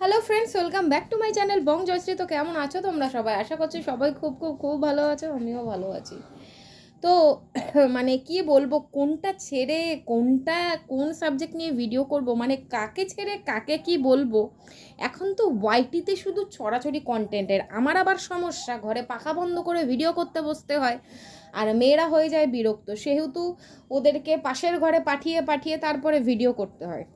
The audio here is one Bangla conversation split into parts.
Hello friends welcome back to my channel bong Joyshree তো কেমন আছো তোমরা সবাই? আশা করছি সবাই খুব খুব খুব ভালো আছো, আমিও ভালো আছি। তো মানে কি বলব, কোনটা ছেড়ে, কোনটা, কোন সাবজেক্ট নিয়ে ভিডিও করব মানে কাকে ছেড়ে, কাকে কি বলব? এখন তো ওয়াইটিতে শুধু ছড়াছড়ি কন্টেন্টের আমার আবার সমস্যা, ঘরে পাখা বন্ধ করে ভিডিও করতে বসতে হয়, আর মেয়েরা হয়ে যায় বিরক্ত। সেহেতু ওদেরকে পাশের ঘরে পাঠিয়ে পাঠিয়ে তারপরে ভিডিও করতে হয়।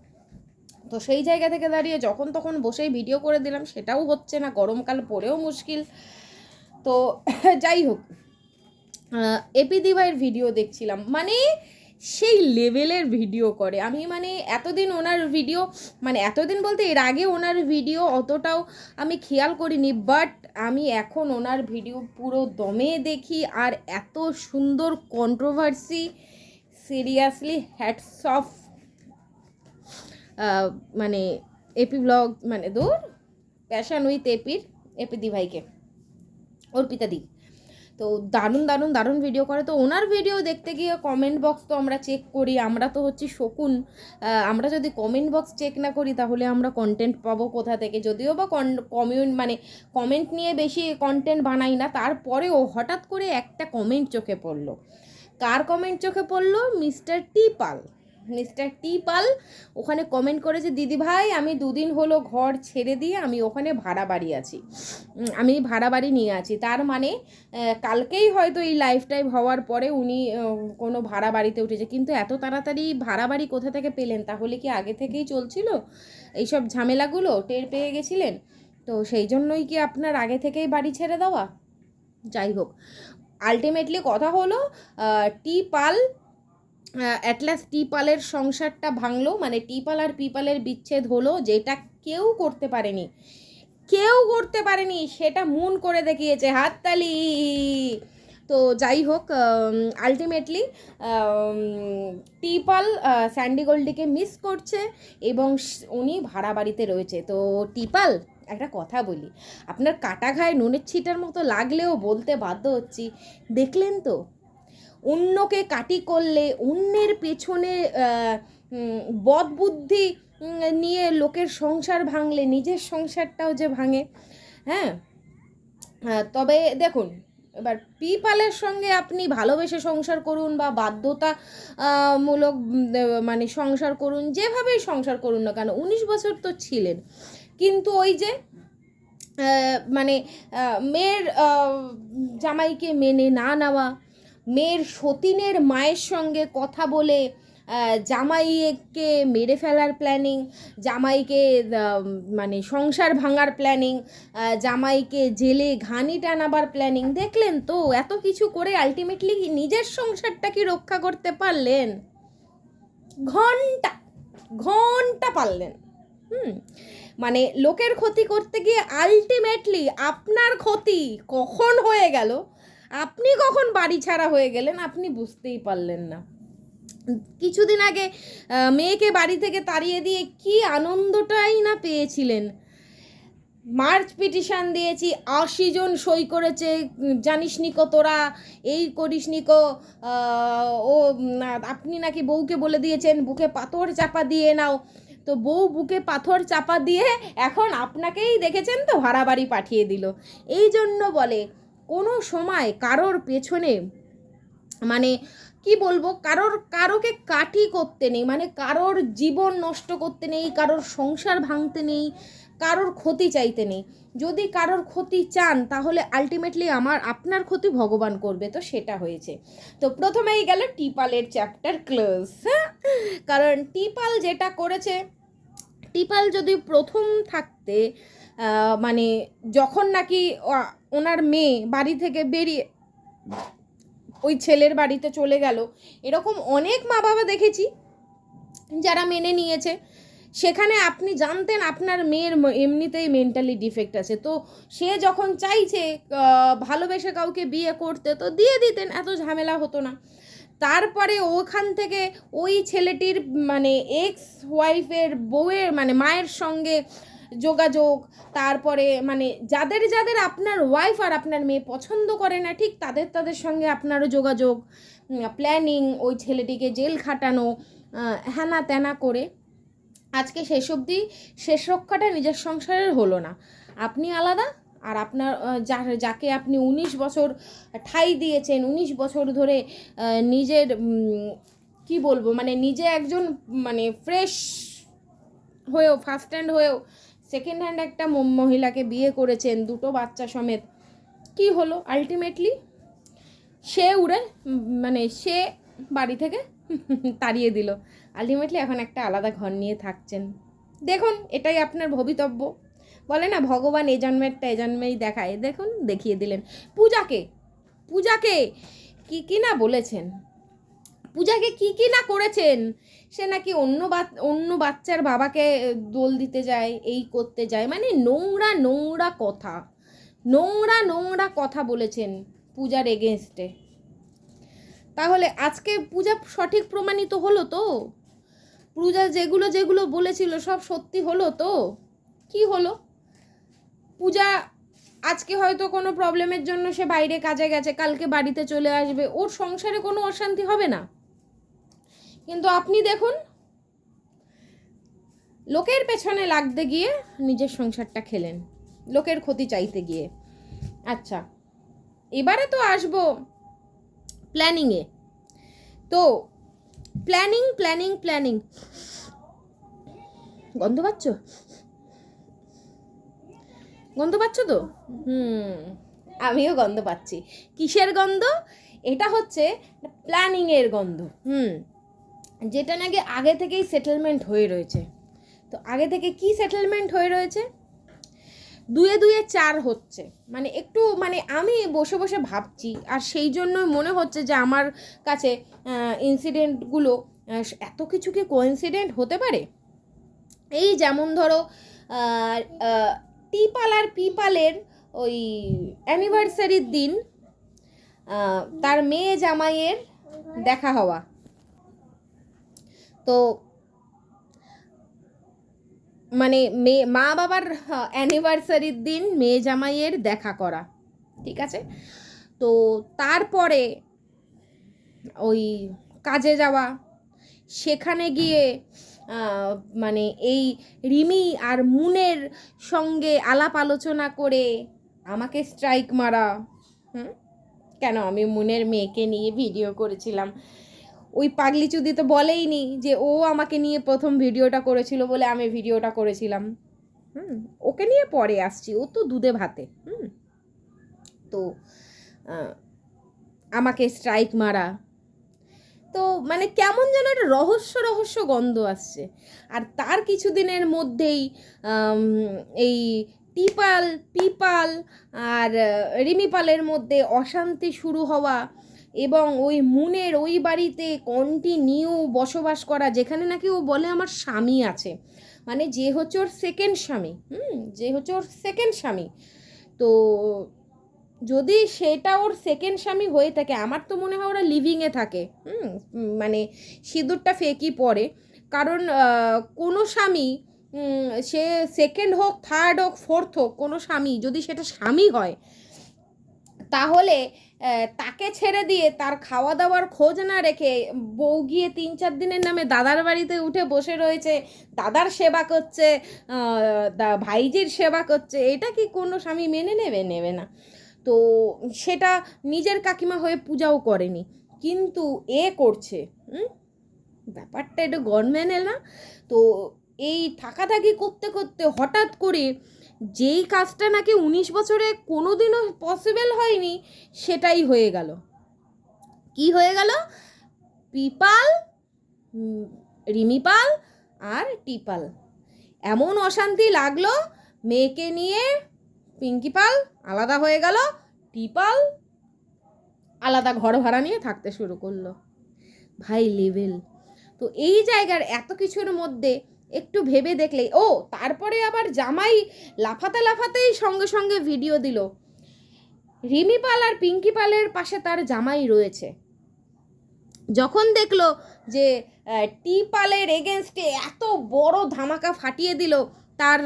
তো সেই জায়গা থেকে দাঁড়িয়ে যখন তখন বসেই ভিডিও করে দিলাম, সেটাও হচ্ছে না, গরমকাল পরেও মুশকিল। তো যাই হোক এপি দিভাইয়ের ভিডিও দেখছিলাম মানে সেই লেভেলের ভিডিও করে। আমি মানে এতদিন ওনার ভিডিও মানে এতদিন বলতে এর আগে ওনার ভিডিও অতটাও আমি খেয়াল করিনি বাট আমি এখন ওনার ভিডিও পুরো দমে দেখি আর এত সুন্দর কন্ট্রোভার্সি সিরিয়াসলি হ্যাটস অফ মানে এপি ব্লগ মানে দূর প্যাশন উইথ এপির এপি দি ভাইকে অর্পিতা দি তো দারুণ দারুণ দারুণ ভিডিও করে। তো ওনার ভিডিও দেখতে গিয়ে কমেন্ট বক্স তো আমরা চেক করি। আমরা তো হচ্ছি শকুন। আমরা যদি কমেন্ট বক্স চেক না করি, তাহলে আমরা কন্টেন্ট পাবো কোথা থেকে? যদিও বা কমিউন মানে কমেন্ট নিয়ে বেশি কন্টেন্ট বানাই না, তারপরেও হঠাৎ করে একটা কমেন্ট চোখে পড়ল। কার কমেন্ট চোখে পড়ল? মিস্টার টি পাল মিস্টার টি পাল ওখানে কমেন্ট করেছে, দিদি ভাই, আমি দুদিন হলো ঘর ছেড়ে দিয়ে আমি ওখানে ভাড়া বাড়ি আছি। আমি ভাড়া বাড়ি নিয়ে আছি। তার মানে কালকেই হয়তো এই লাইফ টাইম হওয়ার পরে উনি কোনো ভাড়া বাড়িতে উঠেছে। কিন্তু এত তাড়াতাড়ি ভাড়া বাড়ি কোথা থেকে পেলেন? তাহলে কি আগে থেকেই চলছিল? এইসব ঝামেলাগুলো? টের পেয়ে গেছিলেন? তো সেই জন্যই কি আপনার আগে থেকেই বাড়ি ছেড়ে দেওয়া? যাই হোক। আলটিমেটলি কথা হলো টি পাল অ্যাটলাস টিপালের সংসারটা ভাঙলো মানে টিপাল আর পিপালের বিচ্ছেদ হলো, যেটা কেউ করতে পারেনি। কেউ করতে পারেনি, সেটা মুন করে দেখিয়েছে হাততালি। তো যাই হোক আলটিমেটলি টিপাল স্যান্ডি গোল্ডিকে মিস করছে এবং উনি ভাড়া বাড়িতে রয়েছে। তো টিপাল, একটা কথা বলি, আপনার কাটা ঘায়ে নুনের ছিটার মতো লাগলেও বলতে বাধ্য হচ্ছি। দেখলেন তো? অন্যকে কাটি করলে অন্যের পেছনে বদবুদ্ধি নিয়ে লোকের সংসার ভাঙলে, নিজের সংসারটাও যে ভাঙে হ্যাঁ? তবে দেখুন, এবার পিপালের সঙ্গে আপনি ভালোবেসে সংসার করুন বা বাধ্যতা মূলক মানে সংসার করুন, যেভাবেই সংসার করুন না কেন, উনিশ বছর তো ছিলেন। কিন্তু ওই যে মানে মেয়ের জামাইকে মেনে না নেওয়া মেয়ের সতীনের মায়ের সঙ্গে কথা বলে জামাইকে মেরে ফেলার প্ল্যানিং জামাইকে মানে সংসার ভাঙার প্ল্যানিং জামাইকে জেলে ঘানি টানাবার প্ল্যানিং দেখলেন তো, এত কিছু করে আলটিমেটলি নিজের সংসারটা কি রক্ষা করতে পারলেন? ঘণ্টা ঘণ্টা পারলেন। হুম মানে লোকের ক্ষতি করতে গিয়ে আলটিমেটলি আপনার ক্ষতি কখন হয়ে গেল? আপনি কখন বাড়ি ছাড়া হয়ে গেলেন আপনি বুঝতেই পারলেন না। কিছুদিন আগে মেয়েকে বাড়ি থেকে তাড়িয়ে দিয়ে কি আনন্দটাই না পেয়েছিলেন। মার্চ পিটিশন দিয়েছি, আশি জন সই করেছে, জানিস নিকো তোরা, এই করিস নিকো ও আপনি নাকি বউকে বলে দিয়েছেন, বুকে পাথর চাপা দিয়ে নাও। তো বউ বুকে পাথর চাপা দিয়ে এখন আপনাকেই দেখেছেন তো, ভাড়া বাড়ি পাঠিয়ে দিল। এই জন্য বলে কোনো সময় কারোর পেছনে মানে কি বলব? কারোর, কারোকে কাটি করতে নেই মানে কারোর জীবন নষ্ট করতে নেই, কারোর সংসার ভাঙতে নেই, কারোর ক্ষতি চাইতে নেই। যদি কারোর ক্ষতি চান, তাহলে আলটিমেটলি আমার, আপনার ক্ষতি ভগবান করবে, তো সেটা হয়েছে। তো প্রথমেই গেল টিপালের চ্যাপ্টার ক্লোজ হ্যাঁ? কারণ টিপাল যেটা করেছে, টিপাল যদি প্রথম থাকতে মানে যখন নাকি ওনার মেয়ে বাড়ি থেকে বেরিয়ে ওই ছেলের বাড়িতে চলে গেল, এরকম অনেক মা বাবা দেখেছি যারা মেনে নিয়েছে। সেখানে আপনি জানতেন আপনার মেয়ের এমনিতেই মেন্টালি ডিফেক্ট আছে। তো সে যখন চাইছে ভালোবেসে কাউকে বিয়ে করতে, তো দিয়ে দিতেন, এত ঝামেলা হতো না। তারপরে ওখান থেকে ওই ছেলেটির মানে এক্স ওয়াইফের বউয়ের মানে মায়ের সঙ্গে যোগাযোগ, তারপরে মানে যাদের যাদের আপনার ওয়াইফ আর আপনার মেয়ে পছন্দ করে না, ঠিক তাদের তাদের সঙ্গে আপনারও যোগাযোগ প্ল্যানিং ওই ছেলেটিকে জেল খাটানো হ্যানা ত্যানা করে আজকে শেষ অবধি শেষ রক্ষাটা নিজের সংসারের হলো না। আপনি আলাদা আর আপনার যার যাকে আপনি উনিশ বছর ঠাই দিয়েছেন, উনিশ বছর ধরে নিজের কি বলব মানে নিজে একজন মানে ফ্রেশ হয়েও ফার্স্ট হ্যান্ড হয়েও সেকেন্ড হ্যান্ড একটা মহিলাকে বিয়ে করেছেন দুটো বাচ্চা সমেত। কি হলো আলটিমেটলি সে উড়ে মানে সে বাড়ি থেকে তাড়িয়ে দিল। আলটিমেটলি এখন একটা আলাদা ঘর নিয়ে থাকছেন। দেখুন, এটাই আপনার ভবিতব্য। বলে না, ভগবান এ জন্মেরটা এ জন্মেই দেখায়। দেখুন, দেখিয়ে দিলেন। পূজাকে পূজাকে কি কি না বলেছেন? পূজাকে কি কি না করেছেন? সে নাকি অন্য অন্য বাচ্চার বাবাকে দোল দিতে যায়, এই করতে যায় মানে নোংরা নোংরা কথা। নোংরা নোংরা কথা বলেছেন পূজার এগেনস্টে তাহলে আজকে পূজা সঠিক প্রমাণিত হলো তো? পূজা যেগুলো যেগুলো বলেছিল সব সত্যি হলো তো? কি হলো? পূজা আজকে হয়তো কোনো প্রবলেমের জন্য সে বাইরে কাজে গেছে, কালকে বাড়িতে চলে আসবে, ওর সংসারে কোনো অশান্তি হবে না? কিন্তু আপনি দেখুন, লোকের পেছনে লাগতে গিয়ে নিজের সংসারটা খেলেন, লোকের ক্ষতি চাইতে গিয়ে। আচ্ছা এবারে তো আসব প্ল্যানিংয়ে তো প্ল্যানিং প্ল্যানিং প্ল্যানিং গন্ধ পাচ্ছ? গন্ধ পাচ্ছ তো? হুম, আমিও গন্ধ পাচ্ছি। কিসের গন্ধ? এটা হচ্ছে প্ল্যানিংয়ের গন্ধ। হুম। যেটা নাকি আগে থেকেই সেটেলমেন্ট হয়ে রয়েছে। তো আগে থেকে কি সেটেলমেন্ট হয়ে রয়েছে? দুয়ে দুয়ে চার হচ্ছে। মানে একটু মানে আমি বসে বসে ভাবছি, আর সেই জন্য মনে হচ্ছে যে আমার কাছে ইনসিডেন্টগুলো এত কিছু কি কোইন্সিডেন্ট হতে পারে? এই যেমন ধরো টিপাল আর পিপালের ওই অ্যানিভার্সারির দিন তার মেয়ে জামাইয়ের দেখা হওয়া। তো মানে মেয়ে মা বাবার অ্যানিভার্সারির দিন মেয়ে জামাইয়ের দেখা করা, ঠিক আছে? তো তারপরে ওই কাজে যাওয়া, সেখানে গিয়ে মানে এই রিমি আর মুনের সঙ্গে আলাপ আলোচনা করে আমাকে স্ট্রাইক মারা, হুম? কেন আমি মুনের মেয়েকে নিয়ে ভিডিও করেছিলাম। ওই পাগলি চুদি তো বলেইনি যে ও আমাকে নিয়ে প্রথম ভিডিওটা করেছিল বলে আমি ভিডিওটা করেছিলাম। হুম, ওকে নিয়ে পরে আসছি। ও তো দুধে ভাতে। হুম, তো আমাকে স্ট্রাইক মারা। তো মানে কেমন যেন একটা রহস্য রহস্য গন্ধ আসছে। আর তার কিছুদিনের মধ্যেই এই টিপাল পিপাল আর রিমিপালের মধ্যে অশান্তি শুরু হওয়া এবং ওই মুনের ওই বাড়িতে কন্টিনিউ বসবাস করা, যেখানে নাকি ও বলে আমার স্বামী আছে। মানে যে হচ্ছে ওর সেকেন্ড স্বামী, হুম? যে হচ্ছে ওর সেকেন্ড স্বামী। তো যদি সেটা ওর সেকেন্ড স্বামী হয়ে থাকে, আমার তো মনে হয় ওরা লিভিংয়ে থাকে, হুম? মানে সিঁদুরটা ফেকই পরে। কারণ কোনো স্বামী সে সেকেন্ড হোক থার্ড হোক ফোর্থ হোক, কোনো স্বামী যদি সেটা স্বামী হয়, তাহলে তাকে ছেড়ে দিয়ে তার খাওয়া দাওয়ার খোঁজ না রেখে বউ গিয়ে তিন চার দিনের নামে দাদার বাড়িতে উঠে বসে রয়েছে। দাদার সেবা করছে ভাইজির সেবা করছে। এটা কি কোনো স্বামী মেনে নেবে? নেবে না। তো সেটা নিজের কাকিমা হয়ে পূজাও করেনি। কিন্তু এ করছে ব্যাপারটা একটু গরমেনে না? তো এই থাকাথাকি করতে করতে হঠাৎ করে যেই কাজটা নাকি উনিশ বছরে কোনো দিনও পসিবল হয়নি, সেটাই হয়ে গেল। কি হয়ে গেল? পিপাল রিমিপাল আর টিপাল এমন অশান্তি লাগল, মেয়েকে নিয়ে পিঙ্কি পাল আলাদা হয়ে গেল টিপাল আলাদা ঘর ভাড়া নিয়ে থাকতে শুরু করল। ভাই লেভেল তো এই জায়গার এত কিছুর মধ্যে একটু ভেবে দেখলে ও, তারপরে আবার জামাই লাফাতে লাফাতেই সঙ্গে সঙ্গে ভিডিও দিল। রিমি পাল আর পিঙ্কি পালের পাশে তার জামাই রয়েছে। যখন দেখল যে টি পালের এগেনস্টে এত বড় ধামাকা ফাটিয়ে দিল তার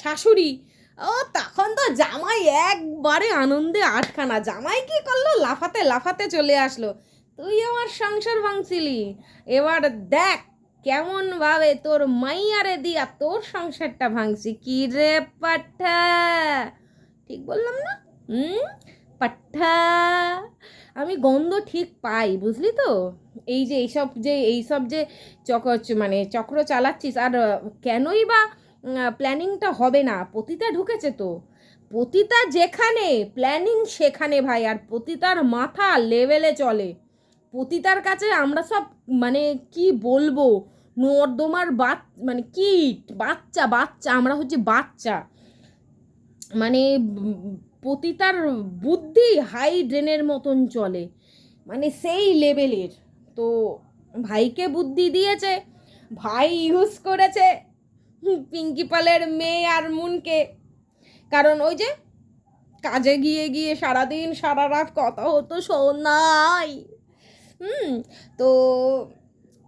শাশুড়ি, ও, তখন তো জামাই একবারে আনন্দে আটখানা। জামাই কি করল? লাফাতে লাফাতে চলে আসলো। তুই আমার সংসার ভাঙছিলি। এবার দেখ কেমন ভাবে তোর মাইয়ারে দিয়া তোর সংসারটা ভাঙছি? কি রে পাঠা ঠিক বললাম না? হুম? পাঠা আমি গন্ধ ঠিক পাই, বুঝলি তো? এই যে এইসব যে এইসব যে চক মানে চক্র চালাচ্ছিস, আর কেনই বা প্ল্যানিংটা হবে না? পতিতা ঢুকেছে তো। পতিতা যেখানে, প্ল্যানিং সেখানে ভাই, আর পতিতার মাথা লেভেলে চলে। পতিতার কাছে আমরা সব মানে কি বলব? নর্দমার বাচ মানে কিট বাচ্চা বাচ্চা, আমরা হচ্ছে বাচ্চা। মানে পতিতার বুদ্ধি হাই ড্রেনের মতন চলে। মানে সেই লেভেলের। তো ভাইকে বুদ্ধি দিয়েছে, ভাই ইউজ করেছে পিঙ্কি পালের মেয়ে আর মুনকে। কারণ ওই যে কাজে গিয়ে গিয়ে সারাদিন, সারা রাত কথা হতো শোনাই। হুম, তো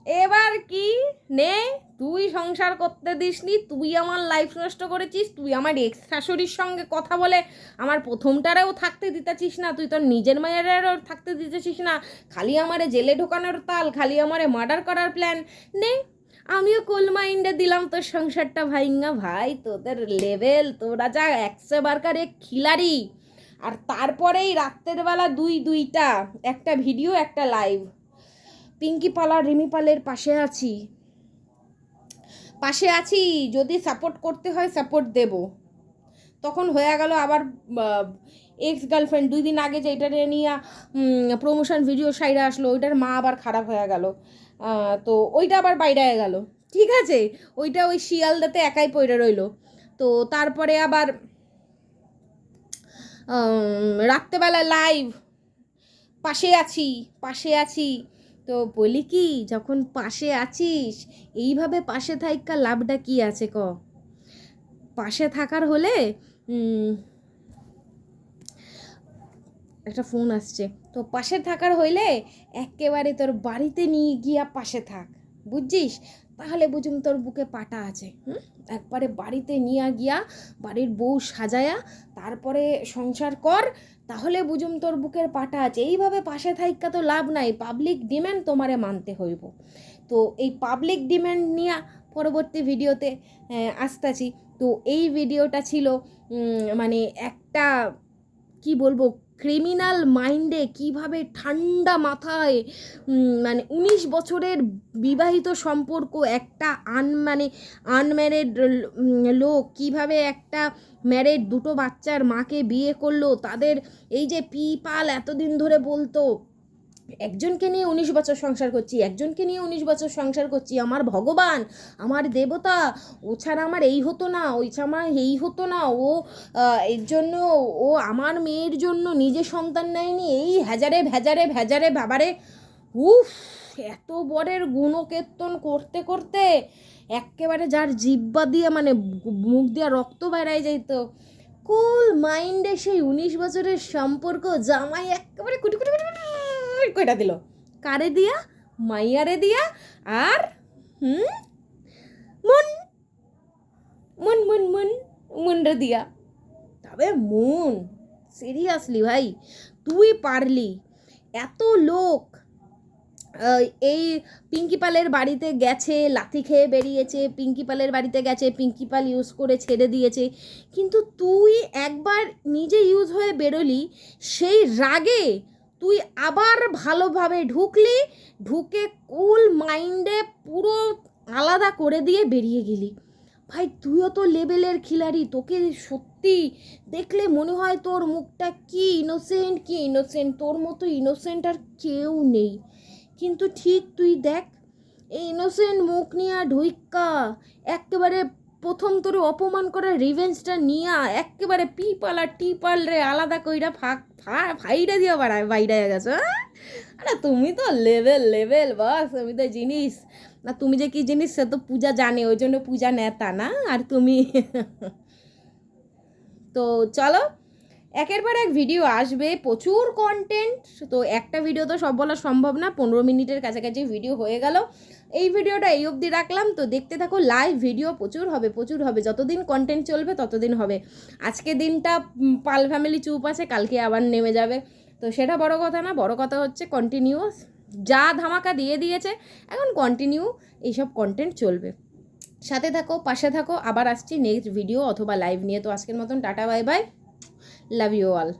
এবার কি? নে, তুই সংসার করতে দিসনি, তুই আমার লাইফ নষ্ট করেছিস, তুই আমার এক্স শাশুড়ির সঙ্গে কথা বলে আমার প্রথমটারেও থাকতে দিতেছিস না, তুই তোর নিজের মায়েরও থাকতে দিতেছিস না, খালি আমারে জেলে ঢোকানোর তাল, খালি আমারে মার্ডার করার প্ল্যান নে, আমিও কোল মাইন্ডে দিলাম, তোর সংসারটা ভাইঙ্গা, ভাই, তোদের লেভেল তোরা যা একশো বারকার খিলাড়ি। আর তারপরেই রাত্রের বেলা দুই দুইটা, একটা ভিডিও একটা লাইভ পিঙ্কি পালা, রিমি পালের পাশে আছি। পাশে আছি, যদি সাপোর্ট করতে হয় সাপোর্ট দেব। তখন হয়ে গেল আবার এক্স গার্লফ্রেন্ড দুই দিন আগে যে এটা নিয়ে প্রমোশন ভিডিও সাইডে আসলো, ওইটার মা আবার খারাপ হয়ে গেল। তো ওইটা আবার বাইরে গেল। ঠিক আছে? ওইটা ওই শিয়ালদাতে একাই পড়ে রইল। তো তারপরে আবার রাত্রেবেলা লাইভ পাশে আছি পাশে আছি। তো বলি কি, যখন পাশে আছিস, এইভাবে পাশে থাকা লাভটা কি আছে ক? পাশে থাকার হলে একটা ফোন আসছে। তো পাশে থাকার হইলে একেবারে তোর বাড়িতে নিয়ে গিয়া পাশে থাক, বুঝছিস? তাহলে বুঝুম তোর বুকে পাটা আছে, হুম? একবারে বাড়িতে নিয়ে গিয়া, বাড়ির বউ সাজায়া, তারপরে সংসার কর, তাহলে বুঝুম তোর বুকের পাটা আছে। এইভাবে পাশে থাইকা তো লাভ নাই পাবলিক ডিম্যান্ড তোমারে মানতে হইব। তো এই পাবলিক ডিম্যান্ড নিয়ে পরবর্তী ভিডিওতে আসতেছি। তো এই ভিডিওটা ছিল মানে একটা, কি বলব ক্রিমিনাল মাইন্ডে কীভাবে ঠান্ডা মাথায় মানে উনিশ বছরের বিবাহিত সম্পর্ক একটা আন মানে আনম্যারিড লোক কীভাবে একটা ম্যারেড দুটো বাচ্চার মাকে বিয়ে করল, তাদের এই যে পিপাল এতদিন ধরে বলতো একজনকে নিয়ে উনিশ বছর সংসার করছি, একজনকে নিয়ে উনিশ বছর সংসার করছি, আমার ভগবান, আমার দেবতা, ও ছাড়া আমার এই হতো না, ওই ছাড়া এই হতো না, ও এর জন্য, ও আমার মেয়ের জন্য নিজে সন্তান নেয়নি, এই হ্যাজারে ভেজারে ভেজারে বাবারে, উফ, এত বরের গুণকীর্তন করতে করতে একেবারে যার জিব্বা দিয়ে মানে মুখ দিয়ে রক্ত বেড়ায় যাইত, কুল মাইন্ডে সেই উনিশ বছরের সম্পর্ক, জামাই একেবারে কুটি কুটি কুটি কুটি কইটা দিল? কারে দিয়া? মাইয়ারে দিয়া? আর, হুম? মন। মন মন মন, মনরে দিয়া। তবে মন, সিরিয়াসলি ভাই, তুই পারলি। এত লোক এই পিঙ্কি পালের বাড়িতে গেছে, লাথি খেয়ে বেরিয়েছে, পিঙ্কি পালের বাড়িতে গেছে, পিঙ্কি পাল ইউজ করে ছেড়ে দিয়েছে। কিন্তু তুই একবার নিজে ইউজ হয়ে বেরোলি, সেই রাগে তুই আবার ভালোভাবে ঢুকলি, ঢুকে কুল মাইন্ডে পুরো আলাদা করে দিয়ে বেরিয়ে গেলি। ভাই, তুইও তো লেভেলের খিলাড়ি, তোকে সত্যি দেখলে মনে হয় তোর মুখটা কি ইনোসেন্ট কি ইনোসেন্ট তোর মতো ইনোসেন্ট আর কেউ নেই। কিন্তু ঠিক তুই দেখ, এই ইনোসেন্ট মুখ নিয়ে ঢুইক্কা, একেবারে প্রথম তোর অপমান করার রিভেঞ্জটা নিয়া একেবারে পিপাল আর টিপাল রে আলাদা কইরা ফাঁক ফাইডা দিয়া বাড়ায় বাইরে গেছো হ্যাঁ? আরে তুমি তো লেভেল লেভেল বস তুমি তো জিনিস না, তুমি যে কি জিনিস, সে তো পূজা জানে, ওই জন্য পূজা নেতা না আর তুমি তো চলো একের পর এক ভিডিও আসবে, প্রচুর কন্টেন্ট তো একটা ভিডিও তো সব বলা সম্ভব না, পনেরো মিনিটের কাছাকাছি ভিডিও হয়ে গেল। এই ভিডিওটা এই অবধি রাখলাম। তো দেখতে থাকো লাইভ ভিডিও প্রচুর হবে প্রচুর হবে। যতদিন কন্টেন্ট চলবে, ততদিন হবে। আজকে দিনটা পাল ফ্যামিলি চুপ আছে, কালকে আবার নেমে যাবে। তো সেটা বড় কথা না, বড় কথা হচ্ছে কন্টিনিউয়াস যা ধামাকা দিয়ে দিয়েছে, এখন কন্টিনিউ এইসব কন্টেন্ট চলবে। সাথে থাকো, পাশে থাকো, আবার আসছি নেক্সট ভিডিও অথবা লাইভ নিয়ে। তো আজকের মতন tata bye bye Love you all.